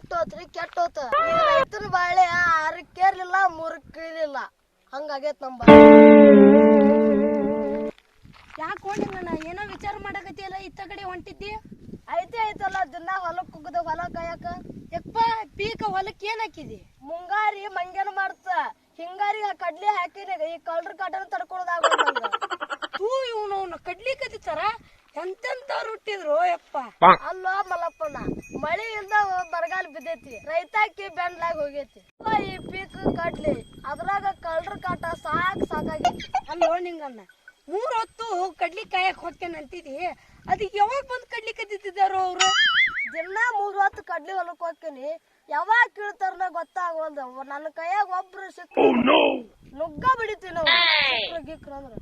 ಹೆಸರು ಕೆಟ್ಟೋತ. ಹೋತ ರೈತರ ಬಾಳೆ ಆರಕ್ಕೇರ್ಲಿಲ್ಲ ಮುರುಕಿರ್ಲಿಲ್ಲ ಹಂಗಾಗೈತ್ ನಮ್ಮ ಯಾಕೆ ಹೋಗಿಂಗಣ್ಣ ಏನೋ ವಿಚಾರ ಮಾಡಕತ್ತಿಯಲ್ಲ ಇತ್ತ ಕಡೆ ಹೊಂಟಿದ್ದಿ? ಐತೆ ಐತಲ್ಲ ದಿನ ಹೊಲಕ್ ಹೋಗುದ ಹೊಲ ಕಾಯಕ. ಯಪ್ಪ ಪೀಕ ಹೊಲಕ್ಕೆ ಏನ್ ಹಾಕಿದಿ? ಮುಂಗಾರಿ ಮಂಗ್ಯಾನ ಮಾಡ್ತ. ಹಿಂಗಾರಿ ಕಡ್ಲಿ ಹಾಕಿನ ಈ ಕಳ್ರ ಕಾಟನ ತಡ್ಕೊಳದಾಗ ತೂ ಇವನು ಕಡ್ಲಿ ಕದಿತಾರ ಎಂತೆಂತ ಹುಟ್ಟಿದ್ರು ಯಪ್ಪ. ಅಲ್ವಾ ಮಲ್ಲಪ್ಪಣ್ಣ ಮಳಿ ಇಲ್ದ ಬರಗಾಲ ಬಿದ್ದೈತಿ. ರೈತಾಕಿ ಬೆಂಡ್ಲಾಗ ಹೋಗೈತಿ. ಈ ಪೀಕ್ ಕಡ್ಲಿ ಅದ್ರಾಗ ಕಳ್ರ ಕಾಟ ಸಾಕ್ ಸಾಕಾಗೈತಿ. ಅಲ್ಲೋ ನಿಂಗಣ್ಣ ಮೂರ್ ಹೊತ್ತು ಕಡ್ಲಿ ಕಾಯಕ್ ಹೋಗ್ತೇನೆ ಅಂತಿದಿ. ಅದಕ್ಕೆ ಯಾವಾಗ ಬಂದ್ ಕಡ್ಲಿ ಕದ್ದಿದ್ದಾರೋ ಅವ್ರು? ದಿನಾ ಮೂರ್ ಹೊತ್ತು ಕಡ್ಲಿ ಹೊಲಕ್ ಹೋಗ್ತೀನಿ. ಯಾವಾಗ ಕೀಳ್ತಾರನ ಗೊತ್ತಾಗವಲ್ದು. ನನ್ನ ಕೈಯಾಗ ಒಬ್ರು ಸಿಕ್ಕ ನುಗ್ಗ ಬಿಡಿತೀವಿ ನಾವು. ಸಿಕ್ರು ಗಿಕ್ರು ಅಂದ್ರ.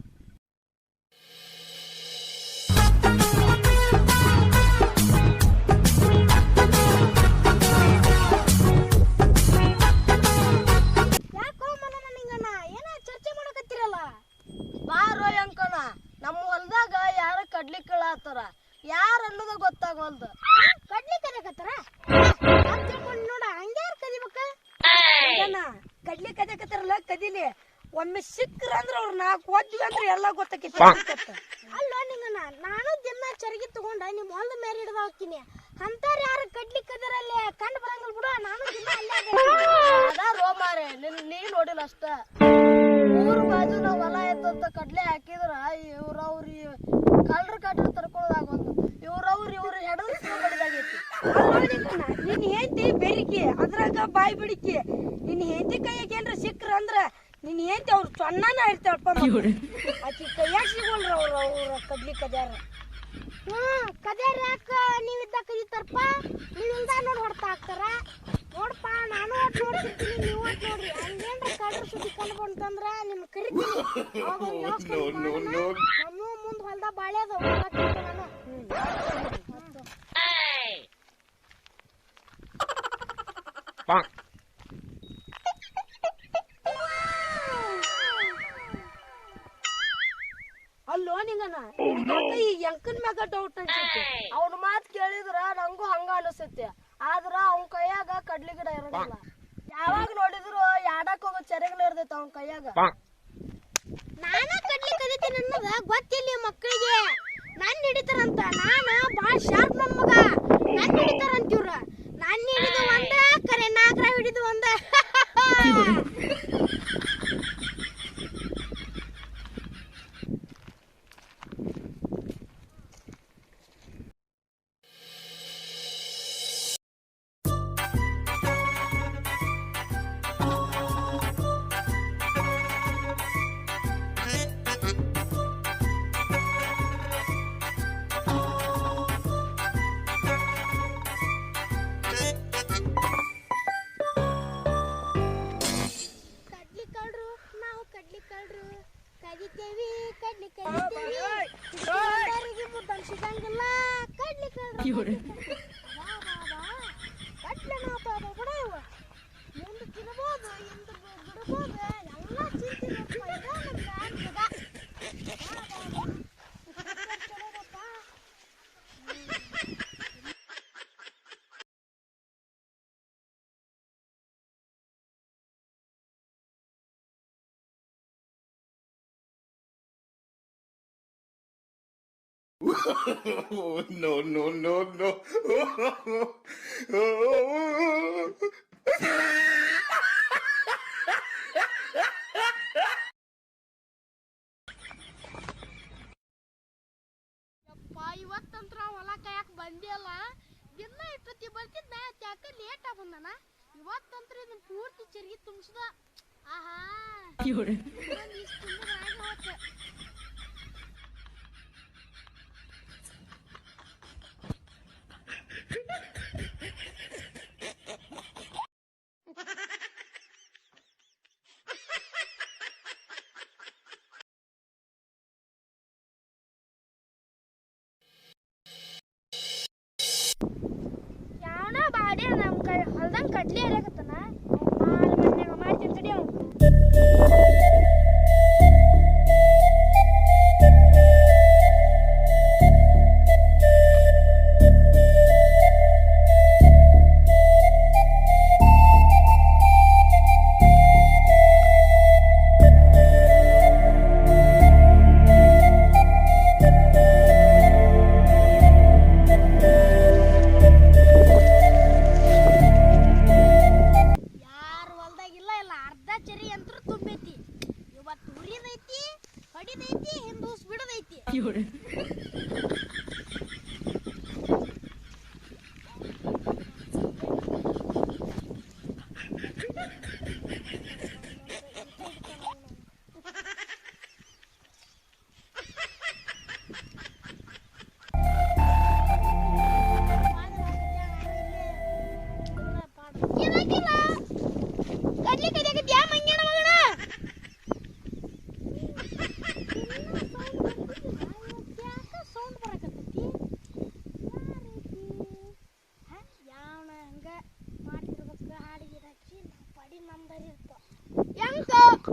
ಕಡ್ಲಿ ಕದಕತ್ತಾರ? ನೋಡ ಹಂಗ್ಯಾರ ಕದಿಬೇಕ ಕಡ್ಲಿ ಕದಕತ್ತಾರಲ್ಲ ಕದಿಲಿ. ಒಮ್ಮೆ ಸಿಕ್ಕ್ರ ಅಂದ್ರೆ ಅವ್ರ ನಾಲ್ಕು ಓದ್ವಿ ಅಂದ್ರೆ ಎಲ್ಲ ಗೊತ್ತಾಕೈತಿ ಅಲ್ಲ ನಿಂಗಣ್ಣ ನಾನು ದಿನ ಚರಗಿ ತಗೊಂಡ ನಿಮ್ ಹೊಲದ ಮೇಲೆ ಹಿಡ್ದ ಹೋಗ್ತೀನಿ ಅಂತಾರ ಯಾರು ಕಡ್ಲಿ ಕದರಲ್ಲಿ ಕಂಡು ಬರಂಗಿಲ್ಲ ಬಿಡು ನಾನು ದಿನ ಅಲ್ಲೇ ಅದ ರೋಮಾರೆ ನಿನ್ ನೀ ನೋಡಿಲ್ಲ ಅಷ್ಟ. ಮೂರು ಬಾಜು ನಾವ್ ಹೊಲ ಎದ್ದಂತ ಕಡ್ಲೆ ಹಾಕಿದ್ರ ಇವ್ರ ಅವ್ರಿ ಕಳ್ರ ಕಾಟ ತರ್ಕೊಳ್ಳೋದಾಗ ಒಂದು ಇವ್ರವ್ರ ಇವ್ರ ಬಡಿದಾಗೈತಿ ನಿನ್ನ ಹೆಂಡತಿ ಬೆರಿಕೆ ಅದ್ರಾಗ ಬಾಯಿ ಬಿಡಿಕೆ. ನಿನ್ ಹೆಂಡತಿ ಕೈಯಾಗ ಏನ್ರ ಸಿಕ್ಕ್ರ ಅಂದ್ರ ನಿನ್ ಹೆಂಡತಿ ಅವ್ರು ಚೊನ್ನಾನ ಇರ್ತಾಳಪ್ಪ ಆಕಿ ಕೈಯಾಗ ಸಿಗೋಲ್ರ ಅವ್ರ ಅವ್ರ ಕಡ್ಲಿ ಕದ್ಯಾರ. ಹ್ಮ್ ಕದ್ಯಾರ ಯಾಕ ನೀವಿದ್ದ ಕದಿತಾರಪ್ಪ? ನಿನ್ನಿಂದ ನೋಡಿ ಹೊಡ್ತಾ ಹಾಕ್ತಾರ. ನೋಡಪ್ಪ ನಾನು ಒಟ್ ನೋಡ್ತಿರ್ತೀನಿ ನೀವು ಒಟ್ ನೋಡ್ರಿ. ಹಂಗೇನ್ರ ಕಡ್ರ ಸುದ್ದಿ ಕಂಡು ಬಂತಂದ್ರ ನಿಮ್ ಕರಿತೀನಿ. ನಮ್ಮ ಮುಂದ್ ಹೊಲ್ದ ಬಾಳೆ ಅದ ನಾನು ಮ್ಯಾಗ ಡೌಟ್ ಅನ್ಸುತ್ತೆ. ಅವನ ಮಾತ್ ಕೇಳಿದ್ರ ನಂಗೂ ಹಂಗ ಅನಿಸುತ್ತೆ. ಆದ್ರ ಅವನ್ ಕೈಯಾಗ ಕಡ್ಲಿ ಗಿಡ ಇರೋದಿಲ್ಲ. ಯಾವಾಗ ನೋಡಿದ್ರು ಯಾಡಕ್ ಹೋಗೋ ಚರಗಲ ಇರ್ತೈತೆ ಅವನ್ ಕೈಯಾಗ. ನಾನ ಕಡ್ಲಿ ಕದಿತೀನಿ ಅನ್ನೋದ ಗೊತ್ತಿಲ್ಲ ಈ ಮಕ್ಕಳಿಗೆ ನನ್ ಹಿಡಿತಾರಂತ ನಾನ ಬಾಳ ಶಾರ್ಪ್ ನನ್ ಮಗ. ನನ್ ಹಿಡಿತಾರಂತ ಇವ್ರ. ನನ್ ಹಿಡಿದು ಒಂದ ಕರೆ ನಾಗರ ಹಿಡಿದು ಒಂದ. ಕಡ್ಲಿ ಕಳ್ರು ಬಾ, ಬಾ, ಬಾ. ಕಡ್ಲೆ ಮಾತಾಡೋ ಬಿಡ ಇವ ಮುಂದೆ ತಿನ್ಬೋದು ಹಿಂದೆ ಬಿಡ್ಬೋದು ಎಲ್ಲ ಚಿಂತೆ ನೋಡ್ಕೊ, ಇದ ನಮ್ಗೆ ಆಗ್ತದ. ಬಾ, ಬಾ, ಬಾ. ಇಪ್ಪತ್ತೆರಡು ಚಲೋದಪ್ಪ. Oh, no, no, no, no. Oh. ಯಪ್ಪ ಇವತ್ತಂತ್ರ ಹೊಲ ಕಾಯಕ್ ಬಂದಿಲ್ಲ ದಿನ ಇಪ್ಪತ್ತಿ ಬರ್ತಿದ್ದ ಯಾಕ ಲೇಟ್ ಬಂದನ? ಇವತ್ತಂತ್ರ ಇದನ್ನ ಪೂರ್ತಿ ಚರ್ಗಿ ತುಂಬಿಸ್ದ. ಆಹಾ. ಇಷ್ಟು ಇಷ್ಟ್ ಹೊಲ್ದಂಗ್ ಕಡ್ಲಿ ಹರಿಯಾಕತ್ತನ 夜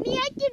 ಹೆಂಗ ನೀ ಅಕ್ಕಿ ಡೊಂಕ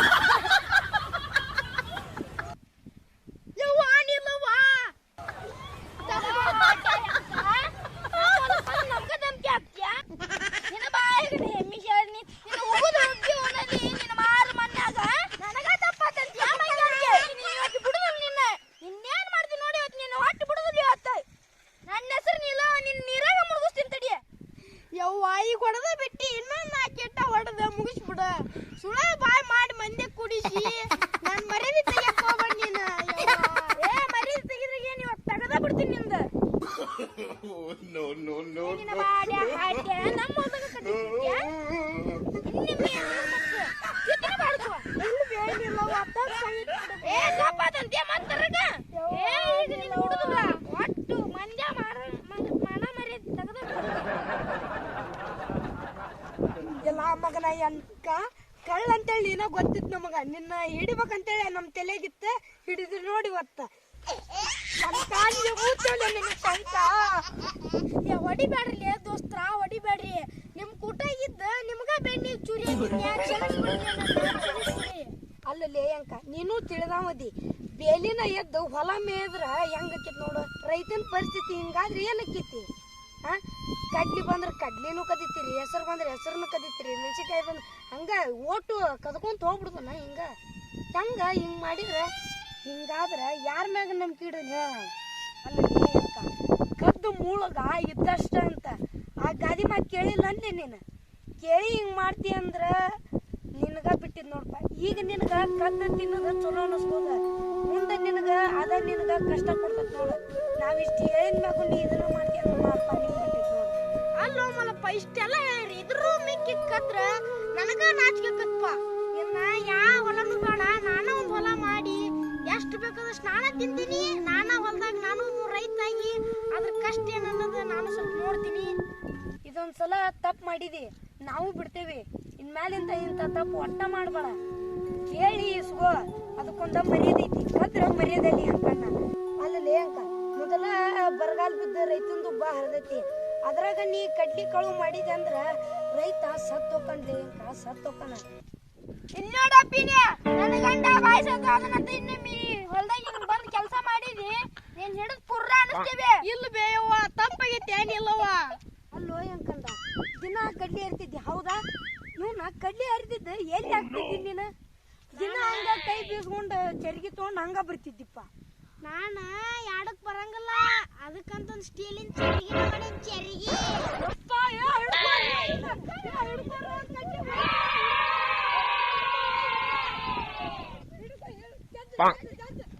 ಅಂತೇಳಿ ಗೊತ್ತಿತ್ತು ನಮಗ. ನಿನ್ನ ಹಿಡಿಬೇಕಂತೇಳಿ ನಮ್ ತಲೆಗಿತ್ತ ಹಿಡಿದ್ರು ನೋಡಿ ಒತ್ತ ಹೊಡಿಬ್ಯಾಡ್ರಿ ದೋಸ್ತ್ರ ಹೊಡಿಬ್ಯಾಡ್ರಿ ನಿಮ್ ಕೂಟ ಇದ್ದ ನಿಮ್ಗ ಬೆಣ್ಣಿ ಚೂರಿ ಅಲ್ಲಲ್ಲೇ ಅಂಕ, ನೀನು ತಿಳಿದಾವದಿ. ಬೇಲಿನ ಎದ್ದು ಹೊಲ ಮೇದ್ರ ಹೆಂಗಕ್ಕಿತ್ ನೋಡು. ರೈತನ ಪರಿಸ್ಥಿತಿ ಹಿಂಗಾದ್ರೆ ಏನಕ್ಕಿತಿ ಕಡ್ಲಿ ಬಂದ್ರೆ ಕಡ್ಲಿನೂ ಕದಿತೀರಿ, ಹೆಸರು ಬಂದ್ರೆ ಹೆಸರನ್ನು ಕದಿತೀರಿ, ಮೆಣಸಿನ್ಕಾಯಿ ಬಂದ್ರೆ ಹಂಗೆ ಓಟು ಕದ್ಕೊಂತ ಹೋಗ್ಬಿಡುದನ ಹಿಂಗೆ. ಹೆಂಗೆ ಹಿಂಗೆ ಮಾಡಿದ್ರೆ ಹಿಂಗಾದ್ರೆ ಯಾರ ಮ್ಯಾಗ ನಂಬಿಕೆ ಇಡಲಿ ಅಲ್ಲ ಕದ್ದು ಮೂಳಗ ಇದ್ದಷ್ಟ ಅಂತ. ಆ ಗಾದಿ ಮಾತು ಕೇಳಿಲ್ಲ ಅಂದೆ ನೀನು. ಕೇಳಿ ಹಿಂಗೆ ಮಾಡ್ತಿ ಅಂದ್ರೆ ನಿನಗ ಬಿಟ್ಟಿದ್ ನೋಡಪ್ಪ. ಈಗ ನಿನಗ ಕದ್ದು ತಿನ್ನೋದು ಚಲೋ ಅನಿಸ್ಬೋದ ಮುಂದೆ ನಿನಗ ಅದ ನಿನಗ ಕಷ್ಟ ಕೊಡ್ತದ ನೋಡು. ನಾವಿಷ್ಟು ಹೇಳಿದ ಮ್ಯಾಗ ನೀ ಇದನ್ನ ಮಾಡ್ತೀಯ ಬಿಟ್ಟಿದ್ ನೋಡು. ಅಲ್ಲೋ ಮಲಪ್ಪ ಇಷ್ಟೆಲ್ಲ ಹೇಳ್ರಿ. ಇದ್ರೂ ಮಿಕ್ಕಿ ಕದ್ರ ನನಗ ನಾಚಿಕೆ ಕತ್ಪ ಇನ್ನ ಯಾವ ಹೊಲನು ಬೇಡ, ನಾನ ಒಂದು ಹೊಲ ಮಾಡಿ ಎಷ್ಟು ಬೇಕಾದಷ್ಟು ನಾನ ತಿಂತೀನಿ. ನಾನ ಹೊಲದಾಗ ನಾನು ರೈತಾಗಿ. ಅದ್ರ ಕಷ್ಟ ಏನನ್ನೋದು ನಾನು ಸ್ವಲ್ಪ ನೋಡ್ತೀನಿ. ಇದೊಂದ್ಸಲ ತಪ್ಪು ಮಾಡಿದಿ. ನಾವು ಬಿಡ್ತೇವೆ. ಇನ್ಮ್ಯಾಲಿಂದ ಇಂಥ ತಪ್ಪು ಒಟ್ಟ ಮಾಡಬೇಡ. ಕೇಳಿ ಇಸ್ಗೋ ಅದಕ್ಕೊಂದ ಮರ್ಯಾದೆ ಐತಿ. ಕದ್ರ ಅಲ್ಲ ಲೇ ಅಂಕ, ಮೊದಲ ಬರಗಾಲ ಬಿದ್ದ ರೈತಂದು ಬಾ ಹರಿದೈತಿ. ಅದ್ರಾಗ ನೀ ಕಡ್ಲಿ ಕಳು ಮಾಡಿದೆ ಅಂದ್ರ ರೈತ ಸತ್ತು ಹೋಕಂಡ್ಲಿ ಅಂಕ ಸತ್ ಹೋಕಣ ಇನ್ನೋಡಪ್ಪಿನೇ ನನ್ನ ಗಂಡ ಬಾಯ್ಸತ್ತ ಅದನ್ನಂತ ಇನ್ನು ಮೀ ಹೊಲ್ದಾಗ ಹಿಂಗ್ ಬಂದ್ ಕೆಲಸ ಮಾಡಿದಿ ನೀನ್ ಹಿಡಿದ್ ಪುರ್ರ ಅನಿಸ್ತೇವೆ. ಇಲ್ಲ ಬೇಯವ್ವ ತಪ್ಪಾಗೈತೆ ಏನಿಲ್ಲವ್ವ ಅಲ್ಲೋ ಅಂಕಂದ ದಿನ ಕಡ್ಲಿ ಹರಿತಿದ್ದಿ ಹೌದಾ? ಇವ್ನ ಕಡ್ಲಿ ಹರಿದಿದ್ದ ಎಲ್ಲಿ ಹಾಕ್ತಿದ್ದಿ ನೀನ? ದಿನ ಹಂಗ ಕೈ ಬೀಸ್ಕೊಂಡು ಚರ್ಗಿ ತಗೊಂಡ್ ಹಂಗ ಬರ್ತಿದ್ದಿಪ್ಪ. ನಾನ ಯಾಡಕ್ ಬರಂಗಿಲ್ಲ. ಅದಕ್ಕಂತ ಸ್ಟೀಲಿನ ಚರಿಗೆ ಮಾಡಿ ಚರಿಗೆ. ಯಪ್ಪ,